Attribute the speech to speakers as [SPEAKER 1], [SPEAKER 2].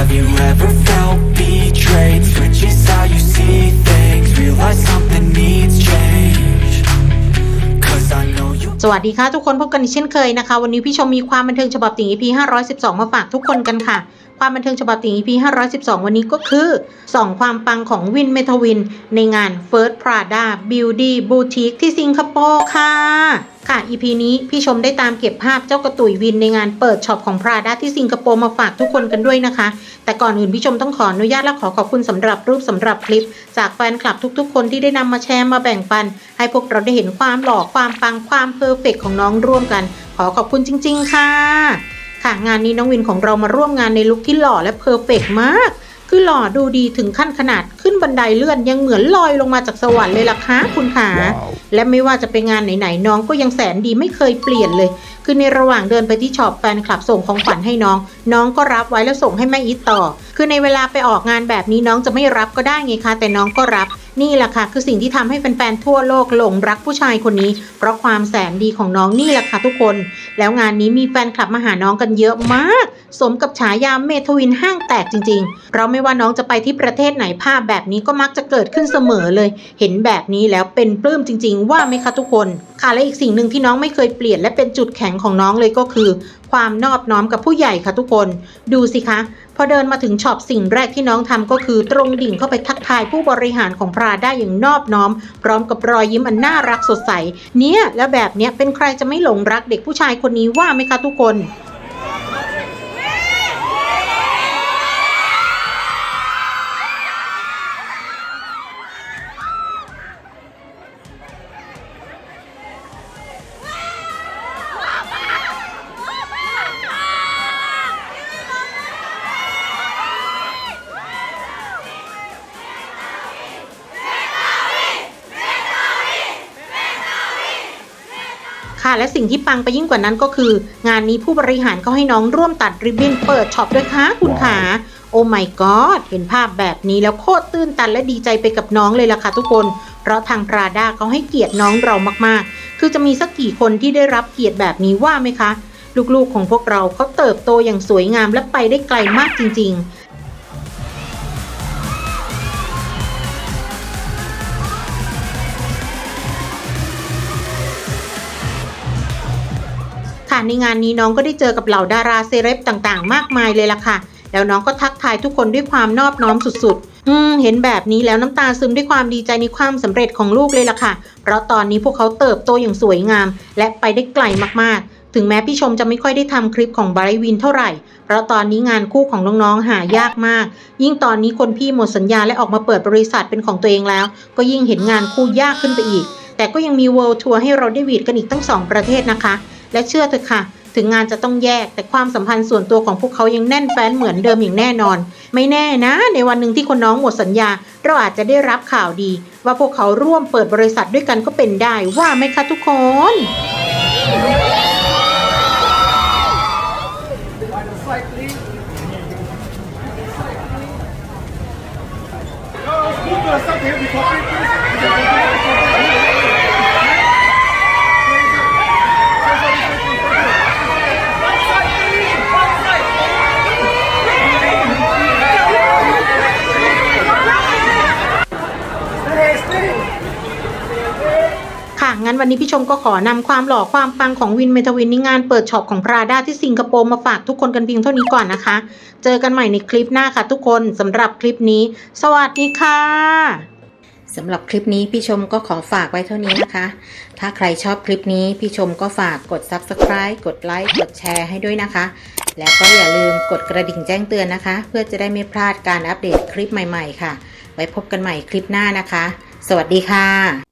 [SPEAKER 1] Have you ever felt betrayed? Switches how you see things Realize something needs change Cause I know you
[SPEAKER 2] สวัสดีค่ะ ทุกคนพบกันเช่นเคยนะคะ วันนี้พี่ชมมีความบันเทิงฉบับติ่ง EP 512 มาฝากทุกคนกันค่ะ ความบันเทิงฉบับติ่ง EP 512 วันนี้ก็คือ 2 ความปังของวินเมทวิน ในงาน First Prada Beauty Boutique ที่สิงคโปร์ค่ะค่ะ EP นี้พี่ชมได้ตามเก็บภาพเจ้ากระตุยวินในงานเปิดช็อปของ Prada ที่สิงคโปร์มาฝากทุกคนกันด้วยนะคะ แต่ก่อนอื่นพี่ชมต้องขออนุญาตและขอขอบคุณสำหรับรูปสำหรับคลิป จากแฟนคลับทุกๆ คนที่ได้นำมาแชร์มาแบ่งปัน ให้พวกเราได้เห็นความหล่อความปังความเพอร์เฟกของน้องร่วมกัน ขอขอบคุณจริง ๆ ค่ะ ค่ะงานนี้น้องวินของเรามาร่วมงานในลุคที่หล่อและเพอร์เฟกมาก คือหล่อดูดีถึงขั้นขนาดขึ้นบันไดเลื่อนยังเหมือนลอยลงมาจากสวรรค์เลยล่ะคะคุณขาและไม่ว่าจะไปงานไหนๆน้องก็ยังแสนดีไม่เคยเปลี่ยนเลย คือในระหว่างเดินไปที่ช็อปแฟนคลับส่งของขวัญให้น้อง น้องก็รับไว้แล้วส่งให้แม่อีทต่อ คือในเวลาไปออกงานแบบนี้น้องจะไม่รับก็ได้ไงคะแต่น้องก็รับ นี่แหละค่ะคือสิ่งที่ทำให้แฟนๆทั่วโลกหลงรักผู้ชายคนนี้ เพราะความแสนดีของน้องนี่แหละค่ะทุกคน แล้วงานนี้มีแฟนคลับมาหาน้องกันเยอะมาก สมกับฉายาเมทวินห้างแตกจริงๆ เพราะไม่ว่าน้องจะไปที่ประเทศไหนภาพแบบนี้ก็มักจะเกิดขึ้นเสมอเลย เห็นแบบนี้แล้วเป็นปลื้มจริง ๆ ว่าไหมคะทุกคน ค่ะและอีกสิ่งหนึ่งที่น้องไม่เคยเปลี่ยนและเป็นจุดแข็งของน้องเลยก็คือ ความนอบน้อมกับผู้ใหญ่ค่ะทุกคน ดูสิคะ อเดินมาถึงช็อปสิ่งแรกที่น้องทำก็คือตรงดิ่งเข้าไปทักทายผู้บริหารของพราได้อย่างนอบน้อม พร้อมกับรอยยิ้มอันน่ารักสดใส เนี่ยแล้วแบบเนี้ยเป็นใครจะไม่หลงรักเด็กผู้ชายคนนี้ว่าไหมคะทุกคน ค่ะ และสิ่งที่ปังไปยิ่งกว่านั้นก็คือ งานนี้ผู้บริหารก็ให้น้องร่วมตัดริบบิ้นเปิดช็อปด้วยค่ะคุณขาโอ้ my god เห็นภาพแบบนี้แล้วโคตรตื้นตันและดีใจไปกับน้องเลยล่ะค่ะทุกคน เพราะทางปราดาเขาให้เกียรติน้องเรามากๆ คือจะมีสักกี่คนที่ได้รับเกียรติแบบนี้ว่าไหมคะ ลูกๆของพวกเราเขาเติบโตอย่างสวยงามและไปได้ไกลมากจริง ๆ ค่ะในงานนี้น้องก็ได้เจอกับเหล่าดาราเซเลบต่างๆ มากมายเลยล่ะค่ะ แล้วน้องก็ทักทายทุกคนด้วยความนอบน้อมสุดๆ อืม เห็นแบบนี้แล้วน้ำตาซึมด้วยความดีใจในความสำเร็จของลูกเลยล่ะค่ะ เพราะตอนนี้พวกเขาเติบโตอย่างสวยงาม และไปได้ไกลมากๆถึงแม้พี่ชมจะไม่ค่อยได้ทำคลิปของไบรท์วินเท่าไหร่ เพราะตอนนี้งานคู่ของน้องๆหายากมาก ยิ่งตอนนี้คนพี่หมดสัญญาและออกมาเปิดบริษัทเป็นของตัวเองแล้ว ก็ยิ่งเห็นงานคู่ยากขึ้นไปอีก แต่ก็ยังมีเวิลด์ทัวร์ให้เราได้วีดกันอีกตั้งสองประเทศนะคะ และเชื่อเถอะค่ะ ถึงงานจะต้องแยก แต่ความสัมพันธ์ส่วนตัวของพวกเขายังแน่นแฟ้นเหมือนเดิมอย่างแน่นอน ไม่แน่นะ ในวันหนึ่งที่คนน้องหมดสัญญา เราอาจจะได้รับข่าวดี ว่าพวกเขาร่วมเปิดบริษัทด้วยกันก็เป็นได้ว่าไหมคะทุกคนค่ะ งั้นวันนี้พี่ชมก็ขอนำความหล่อความปังของวินเมทวินในงานเปิดช็อปของพราด้าที่สิงคโปร์มาฝากทุกคนกันเพียงเท่านี้ก่อนนะคะ เจอกันใหม่ในคลิปหน้าค่ะทุกคนสำหรับคลิปนี้ สวัสดีค่ะสำหรับคลิปนี้พี่ชมก็ขอฝากไว้เท่านี้นะคะ ถ้าใครชอบคลิปนี้พี่ชมก็ฝากกด subscribe กดไลค์กดแชร์ให้ด้วยนะคะ แล้วก็อย่าลืมกดกระดิ่งแจ้งเตือนนะคะ เพื่อจะได้ไม่พลาดการอัปเดตคลิปใหม่ๆ ค่ะ ไว้พบกันใหม่คลิปหน้านะคะ สวัสดีค่ะ